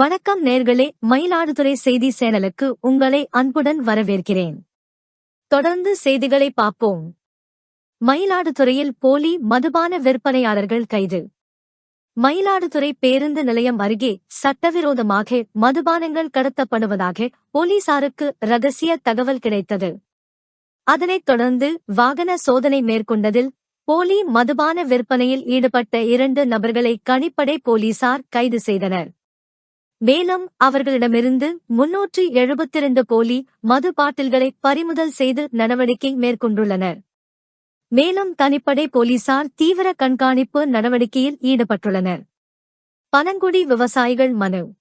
வணக்கம் நேர்களே மயிலாடுதுறை செய்தி சேனலுக்கு உங்களை அன்புடன் வரவேற்கிறேன். தொடர்ந்து செய்திகளை பார்ப்போம். மயிலாடுதுறையில் போலி மதுபான விற்பனையாளர்கள் கைது. மயிலாடுதுறை பேருந்து நிலையம் அருகே சட்டவிரோதமாக மதுபானங்கள் கடத்தப்படுவதாக போலீசாருக்கு ரகசிய தகவல் கிடைத்தது. அதனைத் தொடர்ந்து வாகன சோதனை மேற்கொண்டதில் போலி மதுபான விற்பனையில் ஈடுபட்ட இரண்டு நபர்களை கணிப்படை போலீசார் கைது செய்தனர். மேலும் அவர்களிடமிருந்து முன்னூற்றி எழுபத்திரண்டு போலி மது பாட்டில்களை பறிமுதல் செய்து நடவடிக்கை மேற்கொண்டுள்ளனர். மேலும் தனிப்படை போலீசார் தீவிர கண்காணிப்பு நடவடிக்கையில் ஈடுபட்டுள்ளனர். பனங்குடி விவசாயிகள் மனு.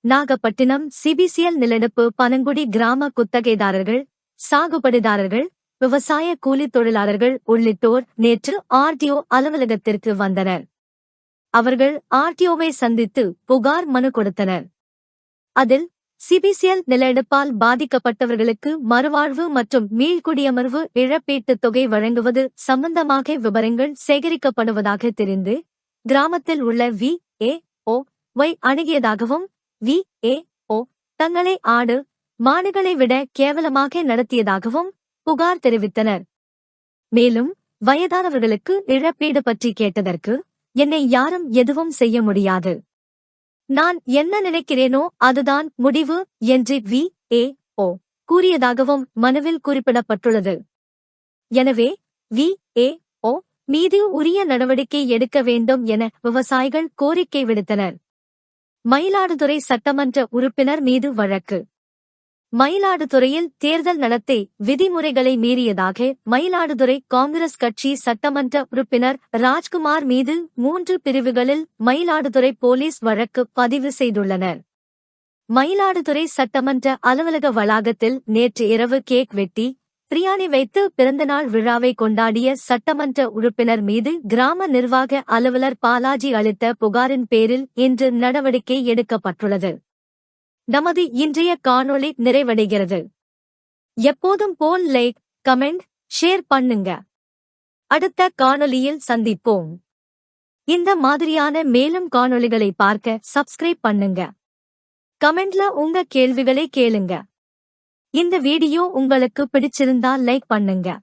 நாகப்பட்டினம் சிபிசிஎல் நிலநடுப்பு பனங்குடி கிராம குத்தகைதாரர்கள் சாகுபடிதாரர்கள் விவசாய கூலித் தொழிலாளர்கள் உள்ளிட்டோர் நேற்று ஆர்டிஓ அலுவலகத்திற்கு வந்தனர். அவர்கள் ஆர்டிஓவை சந்தித்து புகார் மனு கொடுத்தனர். அதில் சிபிசிஎல் நிலஎடுப்பால் பாதிக்கப்பட்டவர்களுக்கு மறுவாழ்வு மற்றும் மீள்குடியமர்வு இழப்பீட்டுத் தொகை வழங்குவது சம்பந்தமாக விவரங்கள் சேகரிக்கப்படுவதாக தெரிந்து கிராமத்தில் உள்ள வி ஏ ஓ ஒய் அணுகியதாகவும் வி ஏ ஓ தங்களை ஆடு மாடுகளை விட கேவலமாக நடத்தியதாகவும் புகார் தெரிவித்தனர். மேலும் வயதானவர்களுக்கு இழப்பீடு பற்றி கேட்டதற்கு என்னை யாரும் எதுவும் செய்ய முடியாது. நான் என்ன நினைக்கிறேனோ அதுதான் முடிவு என்று வி. ஏ. ஓ. கூறியதாகவும் மனுவில் குறிப்பிடப்பட்டுள்ளது. எனவே வி. ஏ. ஓ. மீது உரிய நடவடிக்கை எடுக்க வேண்டும் என விவசாயிகள் கோரிக்கை விடுத்தனர். மயிலாடுதுறை சட்டமன்ற உறுப்பினர் மீது வழக்கு. மயிலாடுதுறையில் தேர்தல் நடத்தை விதிமுறைகளை மீறியதாக மயிலாடுதுறை காங்கிரஸ் கட்சி சட்டமன்ற உறுப்பினர் ராஜ்குமார் மீது மூன்று பிரிவுகளில் மயிலாடுதுறை போலீஸ் வழக்கு பதிவு செய்துள்ளனர். மயிலாடுதுறை சட்டமன்ற அலுவலக வளாகத்தில் நேற்று இரவு கேக் வெட்டி பிரியாணி வைத்து பிறந்தநாள் விழாவை கொண்டாடிய சட்டமன்ற உறுப்பினர் மீது கிராம நிர்வாக அலுவலர் பாலாஜி அளித்த புகாரின் பேரில் இன்று நடவடிக்கை எடுக்கப்பட்டுள்ளது. நமது இன்றைய காணொளி நிறைவடைகிறது. எப்போதும் போல் லைக் கமெண்ட் ஷேர் பண்ணுங்க. அடுத்த காணொளியில் சந்திப்போம். இந்த மாதிரியான மேலும் காணொளிகளை பார்க்க சப்ஸ்கிரைப் பண்ணுங்க. கமெண்ட்ல உங்க கேள்விகளை கேளுங்க. இந்த வீடியோ உங்களுக்கு பிடிச்சிருந்தா லைக் பண்ணுங்க.